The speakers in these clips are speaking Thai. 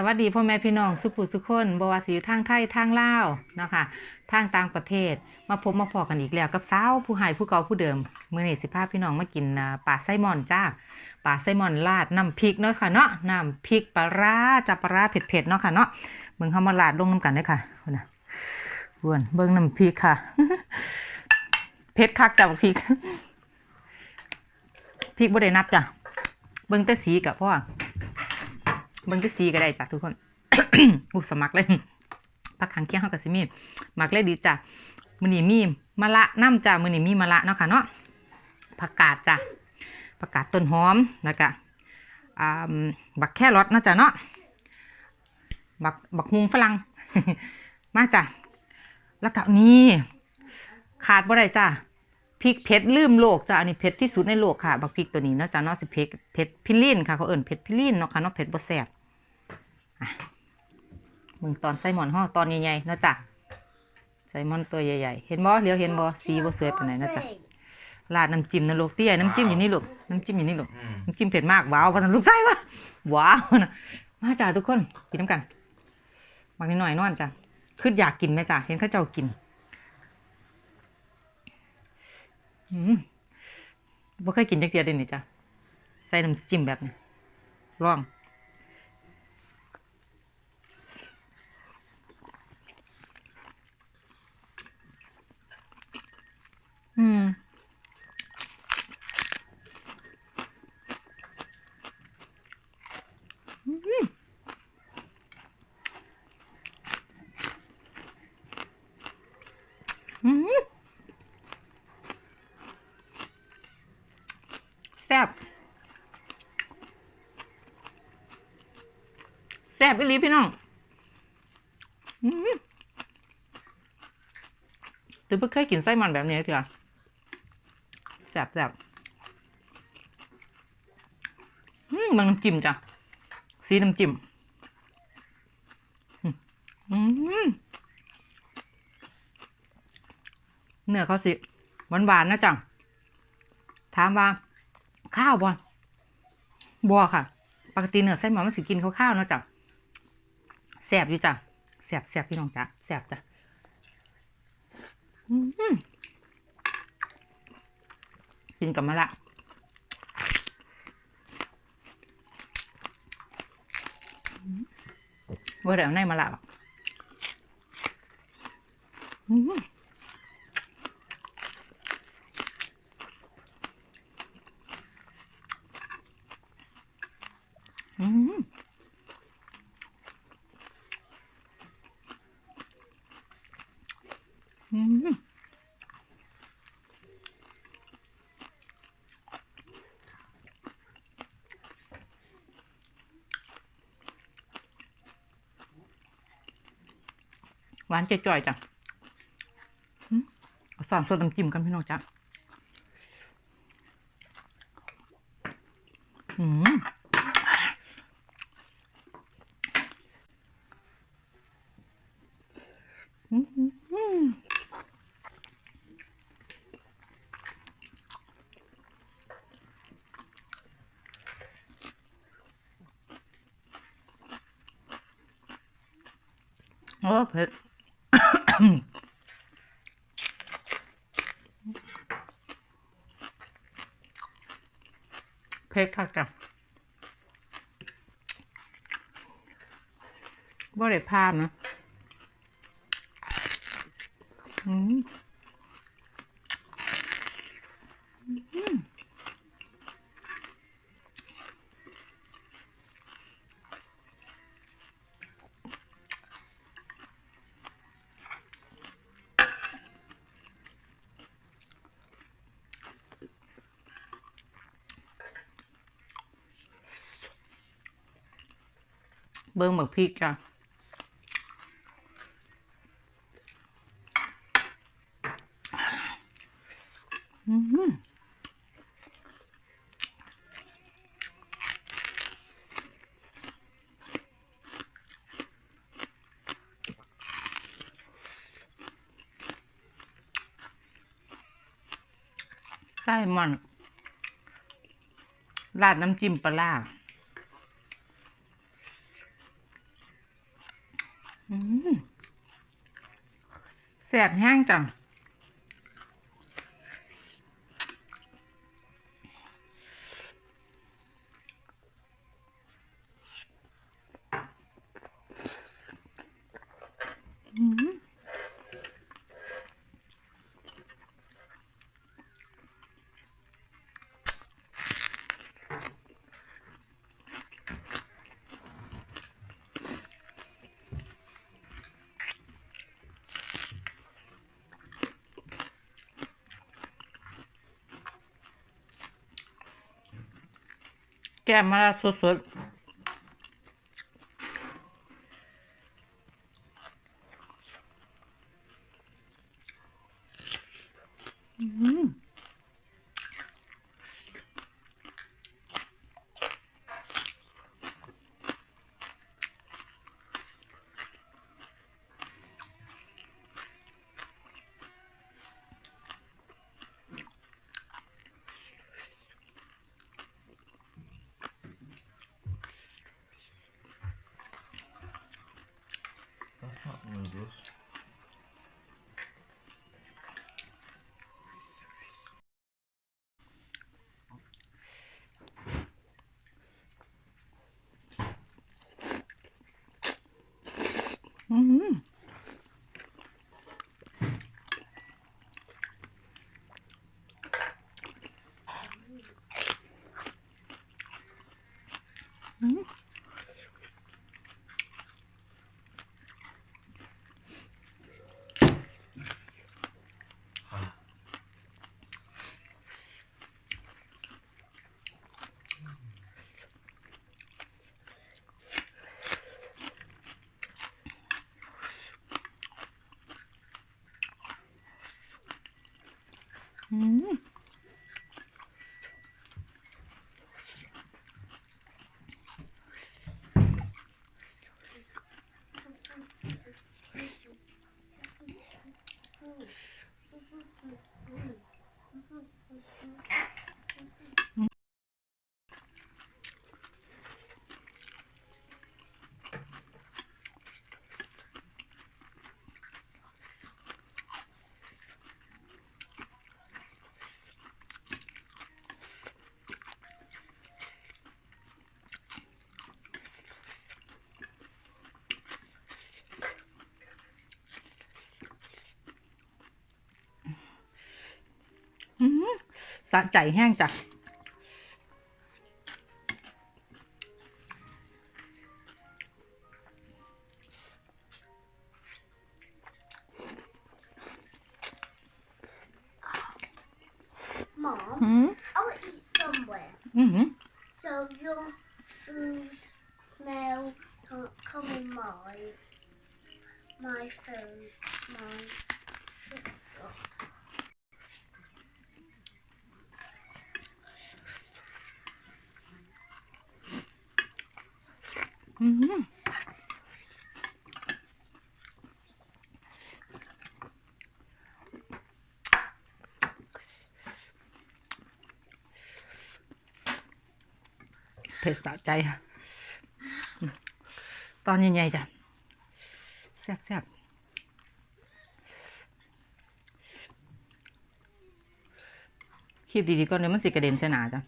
สวัสดีพ่อแม่พี่น้องสุขุสุขคนบวาสิอยู่ทางไทยทางลาวเนาะคะทางต่างประเทศมาพบมาพอกันอีกแล้วกับสาวผู้หายผู้เก่าผู้เดิมมื้อนี้สิพาพพี่น้องมากินอ่าปลาไซลมอนจ้าปลาไซลมอนราดน้ำพริกเนาะค่ะเนาะน้ำพริกปลาร้าจับปลาร้าเผ็ดๆเนาะค่ะเนาะเบิ่งเฮามาราดลงน้ำกันเด้ค่ะนน่ะบ้วนเบิ่งน้ำพริกค่ะเผ็ดคักจ้ะบักพริกพริกบ่ได้นับจ้ะเบิ่งแต่สีกับพ่อ เบิ่งที่สีก็ได้จ้ะทุกคนอุยสมัครเลยพักขังเคียงเฮากับสิมีมักเลยดีจ้ะมือนีมีมะละน้ำจ้ะมือนีมีมะละเนาะค่ะเนาะผักกาดจ้ะผักกาดต้นหอมแล้วก็บักแครอทเนาะจ้ะเนาะบักบักฮุงฝรั่งมาจ้ะแล้วก็นี่ขาดบ่ได้จ้ะพริกเผ็ดลืมโลกจ้ะอันนี้เผ็ดที่สุดในโลกค่ะบักพริกตัวนี้เนาะจ้ะเนาะสิเผ็ดเผ็ดพิลินค่ะเขาเอิ่นเผ็ดพิลินเนาะค่ะเนาะเผ็ดบ่แซ่บ มึงตอนไซมอนห่อตอนใหญ่ๆเนาะจ้ะไซมอนตัวใหญ่ๆ เห็นบ่เลี้ยวเห็นบ่สีบ่สวยปานไหนนะจ๊ะราดน้ำจิ้มนะลูกเตี้ยน้ำจิ้มอยู่นี่ลูกน้ำจิ้มอยู่นี่ลูกอืมน้ำจิ้มเผ็ดมากว้าวพันลูกไส้วะว้าวนะมาจ้าทุกคนกินน้ำกันบางนิดหน่อยนอนจ้ะคืออยากกินไหมจ้ะเห็นเข้าเจ้ากินอืมบ่เคยกินจักเดียวเดยวนี่จ้ะใส่น้ำจิ้มแบบนี้ลอง อืม อืมแซ่บแซ่บอีหลีพี่น้องอืมหรือเพิ่งเคยกินไส้มันแบบนี้เถอะ แซ่บแซ่บอืมมันน้ำจิ้มจ้ะสีน้ำจิ้มอืมเนื้อเขาสิหวานหวานๆนะจังถามว่า ข้าวบ่บัวค่ะ ปกติเนื้อไส้หมูมันสิกินข้าวๆนะจ้ะแสบอยู่จ้ะแสบแสบพี่น้องจ้ะแสบจ้ะอืม กินกับมะละว่าเดี๋ยวในมะละอืม อืมอืม หวานจ่อยๆจ้ะอืมเอาสามส่วนน้ำจิ้มกันพี่น้องจ้ะอืมโอ้เผ็ด เพชรค่ะจ้ะบ่ได้ภาพนะอืมอืม เบิ่งบักพริกจ้ะอืมไส้มันราดน้ำจิ้มปลาร้า อืม แสบแห้งจัง อืม แก้มมา Bunu อื สะใจแห้งจ้ะ Mom, อืม I'll eat somewhere. อืม So your food now can't come in my my food. My Ừ. ผ็ดสะใจค่ะตอนใหญ่ๆจ้ะแซ่บๆคีบดีๆก่อนเดี๋ยมันสิกระเด็นใส่หนาจ้ะ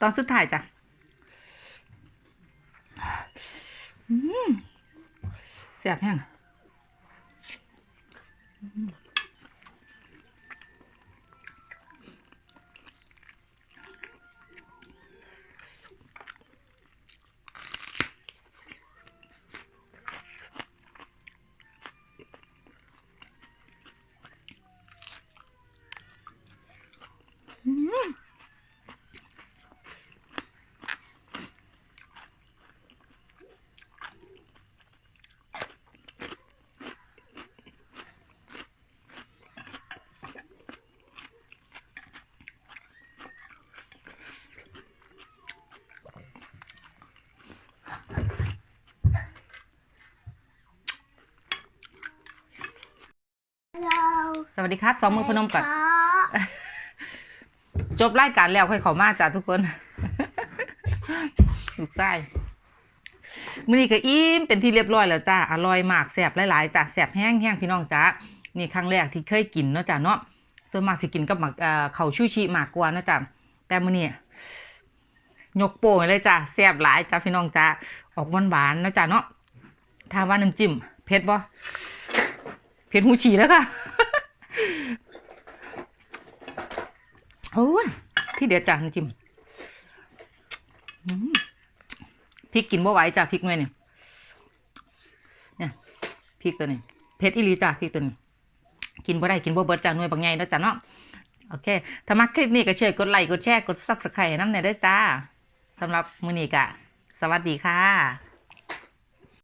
ตอนสุดท้ายจ้ะเสียบแห้ง วัสดีครับสองมือพนมก่อนครับจบรายการแล้วค่อยเข้ามาจ้ะทุกคนลูกไส้มื้อนี้ก็อิ่มเป็นที่เรียบร้อยแล้วจ้าอร่อยมากแซ่บหลายๆจ้ะแซ่บแห้งแห้งพี่น้องจ้านี่ครั้งแรกที่เคยกินเนาะจ้ะเนาะส่วนมากสิกินกับหมักเอ่อข้าวชูชีมากกว่าเนาะจ้ะแต่มื้อนี้ยกโป้งเลยจ้ะแซ่บหลายจ้ะพี่น้องจ้าออกหวานๆเนาะจ้ะเนาะถ้าว่าน้ำจิ้มเผ็ดบ่เผ็ดหูฉี่แล้วค่ะ โอ้ยที่เดียวจ้ะน้ำจิ้มพริกกินบ่ไหวจ้ะพริกหน่วยนี่เนี่ยพริกตัวนี้เผ็ดอีหลีจ้ะพริกตัวนี้กินบ่ได้กินบ่เบิดจ้ะหน่วยบางไงแล้วจ้ะเนาะโอเค ถ้ามักคลิปนี้ก็ช่วยกดไลค์กดแชร์กดซับสไครต์น้ำหน่อยด้วยจ้าสำหรับมือนี้ก็สวัสดีค่ะ